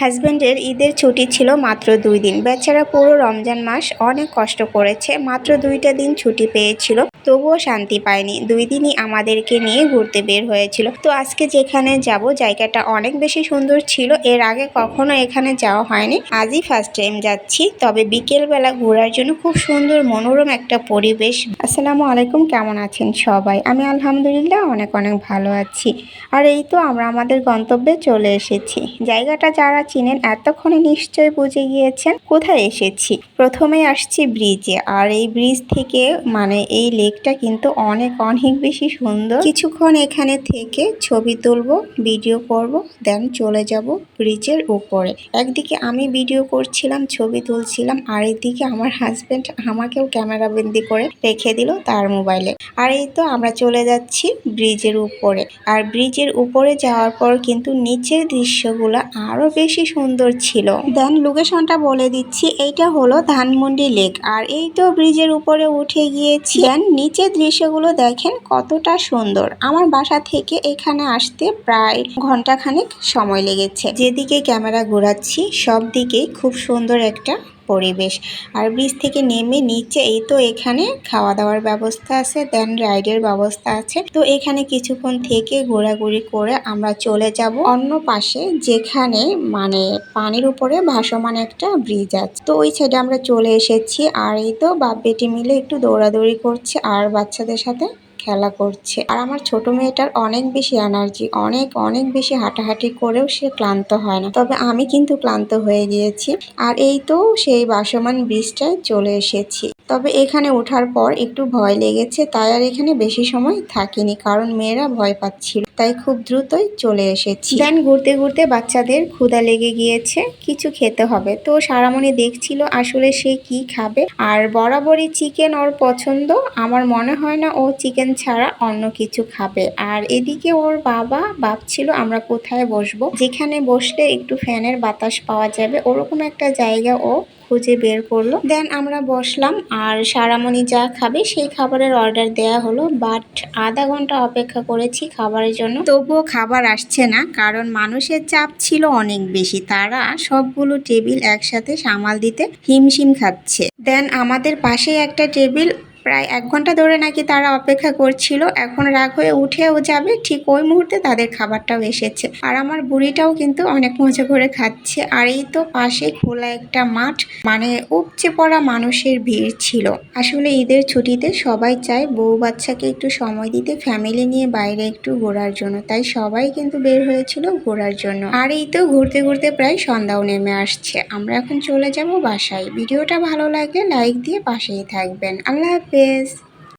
হাজব্যান্ডের ঈদের ছুটি ছিল মাত্র দুই দিন। বেচারা পুরো রমজান মাস অনেক কষ্ট করেছে, মাত্র দুইটা দিন ছুটি পেয়েছিল, তবুও শান্তি পায়নি। দুই দিনই আমাদেরকে নিয়ে ঘুরতে বের হয়েছিল। তো আজকে যেখানে যাব, জায়গাটা অনেক বেশি সুন্দর ছিল। এর আগে কখনো এখানে যাওয়া হয়নি। আজই ফার্স্ট টাইম যাচ্ছি। তবে বিকেলবেলা ঘোরার জন্য খুব সুন্দর, মনোরম একটা পরিবেশ। আসসালামু আলাইকুম, কেমন আছেন সবাই? আমি আলহামদুলিল্লাহ অনেক অনেক ভালো আছি। আর এই তো আমরা আমাদের গন্তব্যে চলে এসেছি। জায়গাটা যারা চিনেন, এতক্ষণে নিশ্চয় বুঝে গিয়েছেন কোথায় এসেছি। প্রথমে আসছি ব্রিজে, আর এই ব্রিজ থেকে মানে এই লেকটা কিন্তু অনেক অনেক বেশি সুন্দর। কিছুক্ষণ এখানে থেকে ছবি তুলবো, ভিডিও করব, দেন চলে যাব ব্রিজের উপরে। একদিকে আমি ভিডিও করছিলাম, ছবি তুলছিলাম, আর এদিকে আমার হাজব্যান্ড আমাকেও ক্যামেরা বন্দি করে রেখে দিল তার মোবাইলে। আর এই তো আমরা চলে যাচ্ছি ব্রিজের উপরে। আর ব্রিজের উপরে যাওয়ার পর কিন্তু নিচের দৃশ্যগুলো আরও বেশি সুন্দর ছিল। দেন লোকেশনটা বলে দিচ্ছি, এইটা হলো ধানমন্ডি লেক। আর এই তো ব্রিজের উপরে উঠে গিয়েছি। দেন নিচে দৃশ্যগুলো দেখেন কতটা সুন্দর। আমার বাসা থেকে এখানে আসতে প্রায় ঘন্টাখানেক সময় লেগেছে। যেদিকে ক্যামেরা ঘোরাচ্ছি সব দিকেই খুব সুন্দর একটা পরিবেশ। আর ব্রিজ থেকে নেমে নিচে, এই তো এখানে খাওয়া দাওয়ার ব্যবস্থা আছে দেন রাইডের ব্যবস্থা আছে। তো এখানে কিছুক্ষণ থেকে ঘোরাঘুরি করে আমরা চলে যাব অন্য পাশে, যেখানে মানে পানির উপরে ভাসমান একটা ব্রিজ আছে। তো ওই সাইডে আমরা চলে এসেছি, আর এই তো বাপ বেটি মিলে একটু দৌড়াদৌড়ি করছে, আর বাচ্চাদের সাথে খেলা করছে। আর আমার ছোট মেয়েটার অনেক বেশি এনার্জি অনেক অনেক বেশি হাঁটাহাঁটি করেও সে ক্লান্ত হয় না। তবে আমি কিন্তু ক্লান্ত হয়ে গিয়েছি। আর এই তো সেই বাসমান ব্রিজটায় চলে এসেছি। তবে এখানে ওঠার পর একটু ভয় লেগেছে, তাই আর এখানে বেশি সময় থাকিনি কারণ মেয়েরা ভয় পাচ্ছিল। তাই খুব দ্রুতই চলে এসেছি। দেন ঘুরতে ঘুরতে বাচ্চাদের ক্ষুধা লেগে গিয়েছে, কিছু খেতে হবে। তো সারামণি দেখছিল আসলে সে কি খাবে। আর বরাবরই চিকেন ওর পছন্দ, আমার মনে হয় না ও চিকেন ছাড়া অন্য কিছু খাবে। আর এদিকে ওর বাবা ভাবছিল আমরা কোথায় বসবো। যেখানে বসলে একটু ফ্যানের বাতাস পাওয়া যাবে, ওরকম একটা জায়গা ও খুঁজে বের করল। দেন আমরা বসলাম আর সারামণি যা খাবে সেই খাবারের অর্ডার দেয়া হলো। বাট আধা ঘণ্টা অপেক্ষা করেছি খাবারের জন্য। তবুও খাবার আসছে না, কারণ মানুষের চাপ ছিল অনেক বেশি। তারা সবগুলো টেবিল একসাথে সামাল দিতে হিমশিম খাচ্ছে। দেন আমাদের পাশেই একটা টেবিল প্রায় এক ঘণ্টা ধরে নাকি তারা অপেক্ষা করছিল। এখন রাগ হয়ে উঠেও যাবে, ঠিক ওই মুহূর্তে তাদের খাবারটাও এসেছে। আর আমার বুড়িটাও কিন্তু অনেক মজা করে খাচ্ছে। আর এই তো পাশে খোলা একটা মাঠ মানে উপচে পড়া মানুষের ভিড় ছিল। আসলে ঈদের ছুটিতে সবাই চায় বউ বাচ্চাকে একটু সময় দিতে ফ্যামিলি নিয়ে বাইরে একটু ঘোরার জন্য। তাই সবাই কিন্তু বের হয়েছিল ঘোরার জন্য। আর এই তো ঘুরতে ঘুরতে প্রায় সন্ধ্যাও নেমে আসছে। আমরা এখন চলে যাব বাসায়। ভিডিওটা ভালো লাগলে লাইক দিয়ে পাশেই থাকবেন। আল্লাহ হাফেজ